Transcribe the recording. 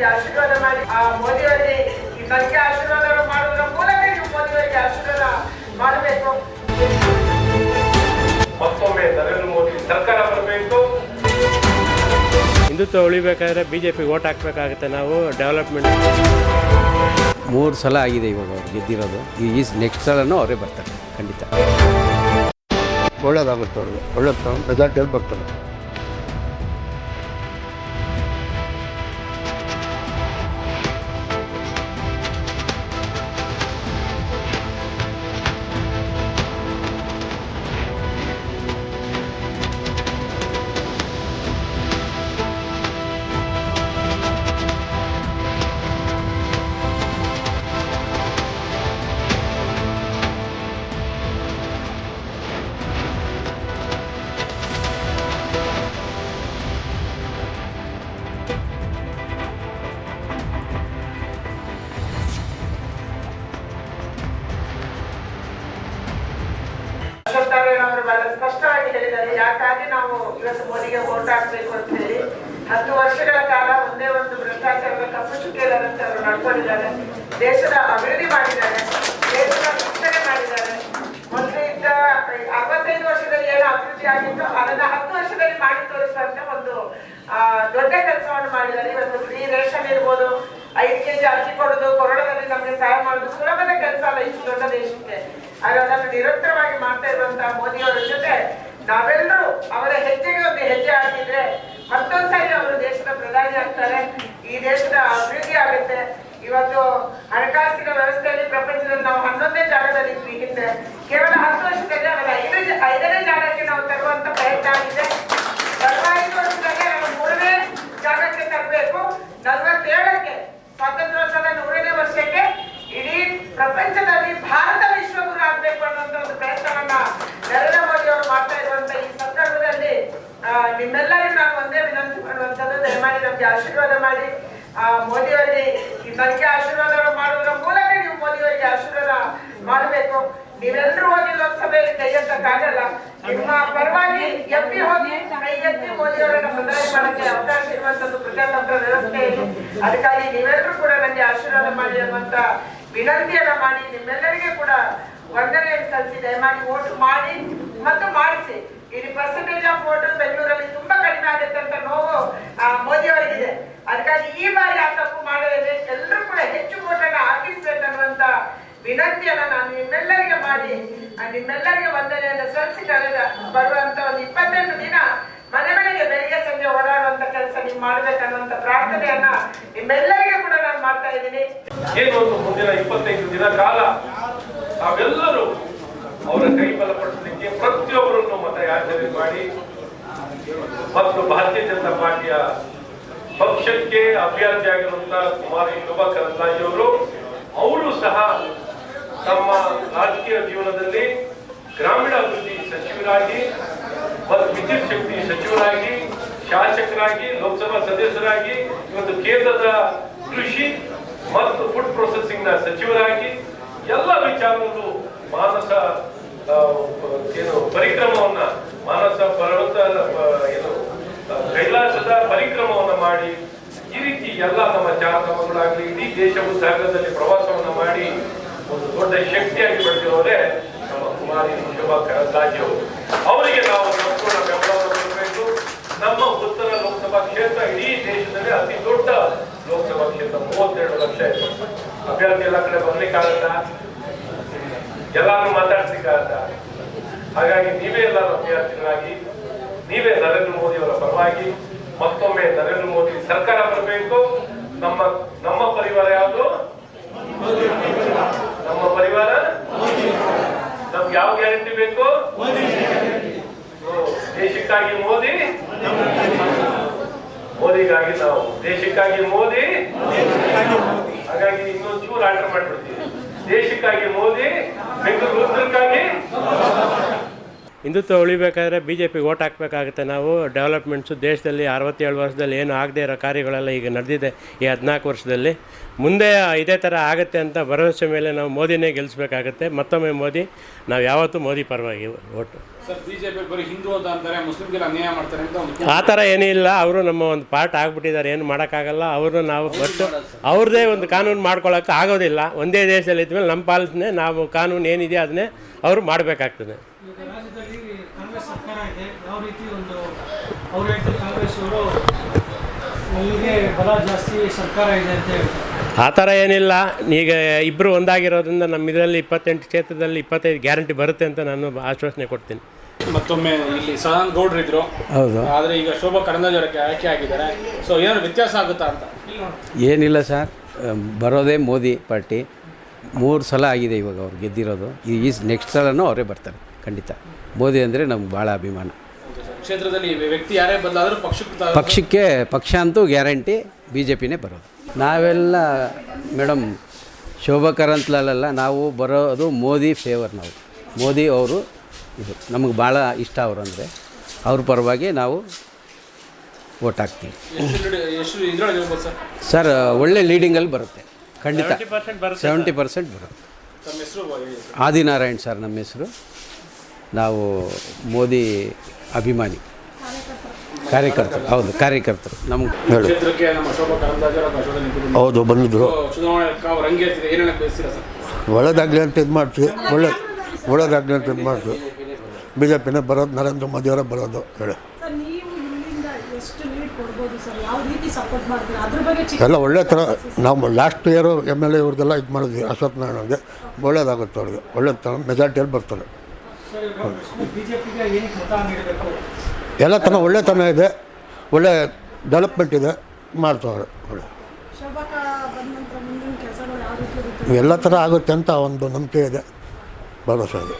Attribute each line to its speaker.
Speaker 1: ನಮ್ಗೆ ಆಶೀರ್ವಾದ ಮಾಡಿ. ಆ ಮೋದಿಯವರಿಗೆ ಈ ನನಗೆ ಆಶೀರ್ವಾದ ಮಾಡುವುದರ ಮೂಲಕ ನೀವು ಮೋದಿಯವರಿಗೆ ಆಶೀರ್ವಾದ ಮಾಡಬೇಕು.
Speaker 2: ಮತ್ತೊಮ್ಮೆ ನರೇಂದ್ರ ಮೋದಿ ಸರ್ಕಾರ ಬರಬೇಕು.
Speaker 3: ಹಿಂದುತ್ವ ಉಳಿಬೇಕಾದ್ರೆ ಬಿ ಜೆ ಪಿಗೆ ಓಟ್ ಹಾಕ್ಬೇಕಾಗುತ್ತೆ ನಾವು ಡೆವಲಪ್ಮೆಂಟ್.
Speaker 4: ಮೂರು ಸಲ ಆಗಿದೆ ಇವಾಗ ಅವ್ರು ಗೆದ್ದಿರೋದು. ಈ ನೆಕ್ಸ್ಟ್ ಸಲನೂ ಅವರೇ ಬರ್ತಾರೆ ಖಂಡಿತ.
Speaker 5: ಒಳ್ಳೇದಾಗುತ್ತೆ ಅವ್ರಿಗೆ. ಒಳ್ಳೆ ರೆಸಲ್ಟ್ ಬರ್ತಾರೆ
Speaker 1: ಸ್ಪಷ್ಟವಾಗಿ ಯಾಕಾಗಿ ನಾವು ಇವತ್ತು ಮೋದಿಗೆ ವೋಟ್ ಹಾಕ್ಬೇಕು ಅಂತ ಹೇಳಿ ಹತ್ತು ವರ್ಷಗಳ ಕಾಲ ಒಂದೇ ಒಂದು ಭ್ರಷ್ಟಾಚಾರದ ಕಪ್ಪು ಚುಕ್ಕಿಲ್ಲದಂತೆ ಅವರು ನಡ್ಕೊಂಡಿದ್ದಾರೆ. ದೇಶದ ಅಭಿವೃದ್ಧಿ ಮಾಡಿದ್ದಾರೆ. ದೇಶದ ರಕ್ಷಣೆ ಮಾಡಿದ್ದಾರೆ. ಇದ್ದ ಅರವತ್ತೈದು ವರ್ಷದಲ್ಲಿ ಏನು ಅಭಿವೃದ್ಧಿ ಆಗಿತ್ತು, ಅದನ್ನ ಹತ್ತು ವರ್ಷದಲ್ಲಿ ಮಾಡಿ ತೋರಿಸುವಂತ ಒಂದು ದೊಡ್ಡ ಕೆಲಸವನ್ನು ಮಾಡಿದ್ದಾರೆ ಇವತ್ತು ಫ್ರೀ ರೇಷನ್ ಇರ್ಬೋದು ಐದು ಕೆಜಿ ಅಕ್ಕಿ ಕೊಡೋದು ಕೊರೋನಾದಲ್ಲಿ ನಮಗೆ ಸಹಾಯ ಮಾಡೋದು ಸುಲಭದ ಕೆಲಸ ಅಲ್ಲ ಇಷ್ಟು ದೊಡ್ಡ ದೇಶಕ್ಕೆ ಆಗ ಅದನ್ನು ನಿರಂತರವಾಗಿ ಮಾಡ್ತಾ ಇರುವಂತಹ ಮೋದಿ ಅವರ ಜೊತೆ ನಾವೆಲ್ಲರೂ ಅವರ ಹೆಜ್ಜೆಗೆ ಒಂದು ಹೆಜ್ಜೆ ಹಾಕಿದ್ರೆ ಮತ್ತೊಂದ್ಸಾರಿ ಅವರು ದೇಶದ ಪ್ರಧಾನಿ ಆಗ್ತಾರೆ. ಈ ದೇಶದ ಅಭಿವೃದ್ಧಿ ಆಗುತ್ತೆ. ಇವತ್ತು ಹಣಕಾಸಿನ ವ್ಯವಸ್ಥೆಯಲ್ಲಿ ಪ್ರಪಂಚದಲ್ಲಿ ನಾವು ಹನ್ನೊಂದನೇ ಜಾಗದಲ್ಲಿ ಹಿಂದೆ. ಕೇವಲ ಹತ್ತು ವರ್ಷದಲ್ಲಿ ಅವರ ಐದನೇ ಐದನೇ ಜಾಗಕ್ಕೆ ನಾವು ತರುವಂತ ಪ್ರಯತ್ನ ಆಗಿದೆ ನಲವತ್ತೈದು ವರ್ಷದಲ್ಲಿ ನಾವು ಮೂರನೇ ಜಾಗಕ್ಕೆ ತರಬೇಕು ನಲವತ್ತೇಳಕ್ಕೆ ಸ್ವಾತಂತ್ರ್ಯೋತ್ಸವದ ನೂರನೇ ವರ್ಷಕ್ಕೆ ಇಡೀ ಪ್ರಪಂಚದಲ್ಲಿ ಭಾರತ ವಿಶ್ವಗುರು ಆಗ್ಬೇಕು ಅನ್ನೋಂಥ ಒಂದು ಪ್ರಯತ್ನವನ್ನ ನರೇಂದ್ರ ಮೋದಿ ಅವರು ಮಾಡ್ತಾ ಇರುವಂತ ಈ ಸಂದರ್ಭದಲ್ಲಿ ಆ, ನಿಮ್ಮೆಲ್ಲರಿಗೂ ನಾನು ಒಂದೇ ವಿನಂತಿ ಮಾಡುವಂತದ್ದು ದಯಮಾಡಿ ನಮ್ಗೆ ಆಶೀರ್ವಾದ ಮಾಡಿ. ಆ, ಮೋದಿಯವರಿಗೆ ಈ ಬಗ್ಗೆ ಆಶೀರ್ವಾದ ಮಾಡುವುದರ ಮೂಲಕ ನೀವು ಮೋದಿಯವರಿಗೆ ಆಶೀರ್ವಾದ ಮಾಡಬೇಕು. ನೀವೆಲ್ಲರೂ ಹೋಗಿ ಲೋಕಸಭೆಯಲ್ಲಿ ಕೈ ಎತ್ತಕ್ಕಾಗಲ್ಲ. ನಿಮ್ಮ ಪರವಾಗಿ ಎಪ್ಪಿ ಹೋಗಿ ಕೈ ಎತ್ತಿ ಮೋದಿಯವರನ್ನ ಬದಲಾವಣೆ ಮಾಡಕ್ಕೆ ಅವಕಾಶ ಇರುವಂತದ್ದು ಪ್ರಜಾತಂತ್ರ ವ್ಯವಸ್ಥೆಯಲ್ಲಿ. ಅದಕ್ಕಾಗಿ ನೀವೆಲ್ಲರೂ ಕೂಡ ನನಗೆ ಆಶೀರ್ವಾದ ಮಾಡಿ ಅನ್ನುವಂತ ವಿನಂತಿಯನ್ನ ಮಾಡಿ ನಿಮ್ಮೆಲ್ಲರಿಗೆ ಕೂಡ ವಂದನೆ ಸಲ್ಲಿಸಿ ದಯಮಾಡಿ ಓಟ್ ಮಾಡಿ ಮತ್ತು ಮಾಡಿಸಿ. ಇಲ್ಲಿ ಪರ್ಸೆಂಟೇಜ್ ಆಫ್ ವೋಟ್ ಬೆಂಗಳೂರಲ್ಲಿ ತುಂಬಾ ಕಡಿಮೆ ಆಗುತ್ತೆ ಅಂತ ನೋವು ಮೋದಿ ಅವರಿಗಿದೆ ಅದಕ್ಕಾಗಿ ಈ ಬಾರಿ ಆ ತಪ್ಪು ಮಾಡದೇ ಎಲ್ಲರೂ ಕೂಡ ಹೆಚ್ಚು ವೋಟನ್ನ ಹಾಕಿಸ್ಬೇಕನ್ನುವಂತ ವಿನಂತಿಯನ್ನ ನಾನು ನಿಮ್ಮೆಲ್ಲರಿಗೆ ಮಾಡಿ ನಿಮ್ಮೆಲ್ಲರಿಗೆ ವಂದನೆಯನ್ನು ಸಲ್ಲಿಸಿ ಕಳೆದ ಬರುವಂತ ಒಂದು ಇಪ್ಪತ್ತೆಂಟು ದಿನ ಮನೆ ಮನೆಗೆ ಬೆಳಿಗ್ಗೆ ಸಂಜೆ ಓಡಾಡುವಂತ ಕೆಲಸ ನೀವು ಮಾಡ್ಬೇಕನ್ನುವಂತ ಪ್ರಾರ್ಥನೆಯನ್ನ ನಿಮ್ಮೆಲ್ಲರಿಗೆ ಕೂಡ ನಾನು ಮಾಡ್ತಾ ಇದ್ದೀನಿ.
Speaker 2: ಮುಂದಿನ ಇಪ್ಪತ್ತೈದು ದಿನ ಕಾಲ ನಾವೆಲ್ಲರೂ ಅವರ ಕೈ ಬಲಪಡಿಸಲಿಕ್ಕೆ ಪ್ರತಿಯೊಬ್ಬರನ್ನು ಮತಯಾಚನೆ ಮಾಡಿ ಮತ್ತು ಭಾರತೀಯ ಜನತಾ ಪಾರ್ಟಿಯ ಪಕ್ಷಕ್ಕೆ ಅಭ್ಯರ್ಥಿಯಾಗಿರುವಂತಹ ಕುಮಾರಿ ಕರಂದ್ಲಾಜೆ ಅವರು ಸಹ ತಮ್ಮ ರಾಜಕೀಯ ಜೀವನದಲ್ಲಿ ಗ್ರಾಮೀಣಾಭಿವೃದ್ಧಿ ಸಚಿವರಾಗಿ ಮತ್ತು ವಿದ್ಯುತ್ ಶಕ್ತಿ ಸಚಿವರಾಗಿ, ಶಾಸಕರಾಗಿ, ಲೋಕಸಭಾ ಸದಸ್ಯರಾಗಿ, ಇವತ್ತು ಕೇಂದ್ರದ ಕೃಷಿ ಮತ್ತು ಫುಡ್ ಪ್ರೊಸೆಸಿಂಗ್ನ ಸಚಿವರಾಗಿ ಎಲ್ಲ ವಿಚಾರಗಳು ಮಾನಸ ಏನು ಪರಿಕ್ರಮವನ್ನ, ಮಾನಸ ಪರ್ವತ ಏನು ಕೈಲಾಸದ ಪರಿಕ್ರಮವನ್ನ ಮಾಡಿ, ಈ ರೀತಿ ಎಲ್ಲ ನಮ್ಮ ಜಾನಪದಗಳಾಗಲಿ ಇಡೀ ದೇಶ ಉದ್ದಾಗದಲ್ಲಿ ಪ್ರವಾಸವನ್ನ ಮಾಡಿ, ಒಂದು ದೊಡ್ಡ ಶಕ್ತಿಯಾಗಿ ಬೆಳೆದಿರೋರೆ ನಮ್ಮ ಕುಮಾರಿ ಶುಭಾ ಕರಂದ್ಲಾಜೆ ಅವರು ಅವರಿಗೆ ನಾವು ಸಂಪೂರ್ಣ ಬೆಂಬಲವನ್ನು ಕೊಡಬೇಕು. ನಮ್ಮ ಉತ್ತರ ಲೋಕಸಭಾ ಕ್ಷೇತ್ರ ಇಡೀ ದೇಶದಲ್ಲಿ ಅತಿ ದೊಡ್ಡ ಲೋಕಸಭಾ ಕ್ಷೇತ್ರ, ಮೂವತ್ತೆರಡು ಲಕ್ಷ ಇದೆ. ಅಭ್ಯರ್ಥಿ ಎಲ್ಲ ಕಡೆ ಬರ್ಲಿಕ್ಕಾಗತ್ತಾ? ಎಲ್ಲಾರು ಮಾತಾಡ್ಲಿಕ್ಕಾಗತ್ತ ಹಾಗಾಗಿ ನೀವೇ ಎಲ್ಲರೂ ಅಭ್ಯರ್ಥಿಗಳಾಗಿ ನೀವೇ ನರೇಂದ್ರ ಮೋದಿ ಅವರ ಪರವಾಗಿ, ಮತ್ತೊಮ್ಮೆ ನರೇಂದ್ರ ಮೋದಿ ಸರ್ಕಾರ ಬರಬೇಕು. ನಮ್ಮ ನಮ್ಮ ಪರಿವಾರ ಯಾವುದು? ನಮ್ಮ ಪರಿವಾರ? ನಮ್ಗೆ ಯಾವ ಗ್ಯಾರಂಟಿ ಬೇಕು? ದೇಶಕ್ಕಾಗಿ ಮೋದಿ? ಮೋದಿಗಾಗಿ ನಾವು. ದೇಶಕ್ಕಾಗಿ ಮೋದಿ? ಹಾಗಾಗಿ ಇನ್ನೊಂದು ಚೂರು ಆರ್ಡರ್ ಮಾಡ್ಬಿಡ್ತೀವಿ ದೇಶಕ್ಕಾಗಿ ಮೋದಿ ಬೆಂಗಳೂರು ಉತ್ತರಕ್ಕಾಗಿ
Speaker 3: ಹಿಂದುತ್ವ ಉಳಿಬೇಕಾದ್ರೆ ಬಿ ಜೆ ಪಿಗೆ ಓಟ್ ಹಾಕಬೇಕಾಗುತ್ತೆ. ನಾವು ಡೆವಲಪ್ಮೆಂಟ್ಸು ದೇಶದಲ್ಲಿ ಅರವತ್ತೇಳು ವರ್ಷದಲ್ಲಿ ಏನು ಆಗದೇ ಇರೋ ಕಾರ್ಯಗಳೆಲ್ಲ ಈಗ ನಡೆದಿದೆ ಈ ಹದಿನಾಲ್ಕು ವರ್ಷದಲ್ಲಿ. ಮುಂದೆ ಇದೇ ಥರ ಆಗುತ್ತೆ ಅಂತ ಭರವಸೆ ಮೇಲೆ ನಾವು ಮೋದಿನೇ ಗೆಲ್ಲಿಸ್ಬೇಕಾಗತ್ತೆ ಮತ್ತೊಮ್ಮೆ ಮೋದಿ ನಾವು ಯಾವತ್ತೂ ಮೋದಿ ಪರವಾಗಿ ಓಟು ಆ ಥರ ಏನಿಲ್ಲ ಅವರು ನಮ್ಮ ಒಂದು ಪಾರ್ಟ್ ಆಗಿಬಿಟ್ಟಿದ್ದಾರೆ. ಏನು ಮಾಡೋಕ್ಕಾಗಲ್ಲ. ಅವರು ನಾವು ಬಟ್ ಅವ್ರದ್ದೇ ಒಂದು ಕಾನೂನು ಮಾಡ್ಕೊಳ್ಳೋಕೆ ಆಗೋದಿಲ್ಲ. ಒಂದೇ ದೇಶದಲ್ಲಿ ಇದ್ದ ಮೇಲೆ ನಮ್ಮ ಪಾಲಿಸನೆ ನಾವು ಕಾನೂನು ಏನಿದೆ ಅದನ್ನೇ ಅವರು ಮಾಡಬೇಕಾಗ್ತದೆ.
Speaker 6: ಸರ್ಕಾರ ಇದೆ ಯಾವ ರೀತಿ ಒಂದು ಅವ್ರು ಹೇಳ್ತಾರೆ ಕಾಂಗ್ರೆಸ್ ಅವರು ನಿಮಗೆ ಬಲ ಜಾಸ್ತಿ ಸರ್ಕಾರ ಇದೆ ಅಂತ ಹೇಳ್ತಾರೆ.
Speaker 3: ಆ ಥರ ಏನಿಲ್ಲ ಈಗ ಇಬ್ಬರು ಒಂದಾಗಿರೋದ್ರಿಂದ ನಮ್ಮ ಇದರಲ್ಲಿ ಇಪ್ಪತ್ತೆಂಟು ಕ್ಷೇತ್ರದಲ್ಲಿ ಇಪ್ಪತ್ತೈದು ಗ್ಯಾರಂಟಿ ಬರುತ್ತೆ ಅಂತ ನಾನು ಆಶ್ವಾಸನೆ ಕೊಡ್ತೀನಿ.
Speaker 7: ಮತ್ತೊಮ್ಮೆ ಇಲ್ಲಿ ಸದಾನಂದ ಗೌಡ್ರು ಇದ್ರು.
Speaker 4: ಹೌದು.
Speaker 7: ಆದರೆ ಈಗ ಶೋಭಾ ಕರಂದ್ಲಾಜೆ ಆಯ್ಕೆ ಆಗಿದ್ದಾರೆ. ಸೊ ಏನಾದ್ರು ವ್ಯತ್ಯಾಸ ಆಗುತ್ತಾ ಅಂತ?
Speaker 4: ಏನಿಲ್ಲ ಸರ್ ಬರೋದೇ ಮೋದಿ ಪಾರ್ಟಿ. ಮೂರು ಸಲ ಆಗಿದೆ ಇವಾಗ ಅವ್ರು ಗೆದ್ದಿರೋದು. ಈ ಈ ನೆಕ್ಸ್ಟ್ ಸಲನೂ ಅವರೇ ಬರ್ತಾರೆ. ಖಂಡಿತ. ಮೋದಿ ಅಂದರೆ ನಮ್ಗೆ ಭಾಳ ಅಭಿಮಾನ.
Speaker 7: ಕ್ಷೇತ್ರದಲ್ಲಿ ವ್ಯಕ್ತಿ ಯಾರೇ ಬದಲಾದರೂ ಪಕ್ಷಕ್ಕೆ
Speaker 4: ಪಕ್ಷಕ್ಕೆ ಪಕ್ಷ ಅಂತೂ ಗ್ಯಾರಂಟಿ ಬಿ ಜೆ ಪಿನೇ ಬರೋದು. ನಾವೆಲ್ಲ ಮೇಡಮ್ ಶೋಭಾ ಕರಂತ್ಲಾಲಲ್ಲ ನಾವು ಬರೋದು ಮೋದಿ ಫೇವರ್ ನಾವು. ಮೋದಿ ಅವರು ಇದು ನಮಗೆ ಭಾಳ ಇಷ್ಟ ಅವರು ಅಂದರೆ. ಅವ್ರ ಪರವಾಗಿ ನಾವು ವೋಟ್ ಹಾಕ್ತೀವಿ
Speaker 7: ಸರ್?
Speaker 4: ಸರ್ ಒಳ್ಳೆ ಲೀಡಿಂಗಲ್ಲಿ ಬರುತ್ತೆ. ಖಂಡಿತ. ಸೆವೆಂಟಿ ಪರ್ಸೆಂಟ್ ಬರುತ್ತೆ
Speaker 7: ತಮ್ಮ ಹೆಸರು? ಹೇಳಿ ಸರ್.
Speaker 4: ಆದಿನಾರಾಯಣ್ ಸರ್ ನಮ್ಮ ಹೆಸರು. ನಾವು ಮೋದಿ ಅಭಿಮಾನಿ. ಕಾರ್ಯಕರ್ತರು ಹೌದು ಕಾರ್ಯಕರ್ತರು. ನಮ್ಗೆ
Speaker 7: ಕ್ಷೇತ್ರಕ್ಕೆ ನಮ್ಮ ಶೋಭಾ ಕರಂದ್ಲಾಜೆ ಅವರ
Speaker 5: ಹೌದು ಬಂದಿದ್ರು. ಒಳ್ಳೇದಾಗಲಿ ಅಂತ ಇದು ಮಾಡ್ತೀವಿ. ಒಳ್ಳೆ ಒಳ್ಳೇದಾಗಲಿ ಅಂತ ಇದು ಮಾಡ್ತೀವಿ. ಬಿ ಜೆ ಪಿನೇ ಬರೋದು ನರೇಂದ್ರ ಮೋದಿಯವರೇ ಬರೋದು. ಹೇಳಿ.
Speaker 8: ಸರ್ ನೀವು ಇಲ್ಲಿಂದ ಎಷ್ಟು ಲೀಡ್ ಕೊಡ್ಬೋದು ಸರ್? ಯಾವ ರೀತಿ ಸಪೋರ್ಟ್ ಮಾಡ್ತೀರಾ? ಅದ್ರ ಬಗ್ಗೆ ಚಿಕ್ಕ
Speaker 5: ಎಲ್ಲ ಒಳ್ಳೆ ಥರ ನಾವು last year M L A ಇವ್ರದ್ದೆಲ್ಲ ಇದು ಮಾಡಿದ್ವಿ ಅಶ್ವಥ್ ಅವ್ರಿಗೆ ಒಳ್ಳೇದಾಗುತ್ತೆ ಅವ್ರಿಗೆ. ಒಳ್ಳೆ ಥರ ಮೆಜಾರಿಟಿಯಲ್ಲಿ ಬರ್ತಾರೆ. ಎಲ್ಲ ತನ ಒಳ್ಳೆತನ ಇದೆ ಒಳ್ಳೆ ಡೆವಲಪ್ಮೆಂಟ್ ಇದೆ ಮಾಡ್ತಾವ್ರೆ. ಒಳ್ಳೆ ಎಲ್ಲ ಥರ ಆಗುತ್ತೆ ಅಂತ ಒಂದು ನಂಬಿಕೆ ಇದೆ ಭರವಸೆ ಇದೆ.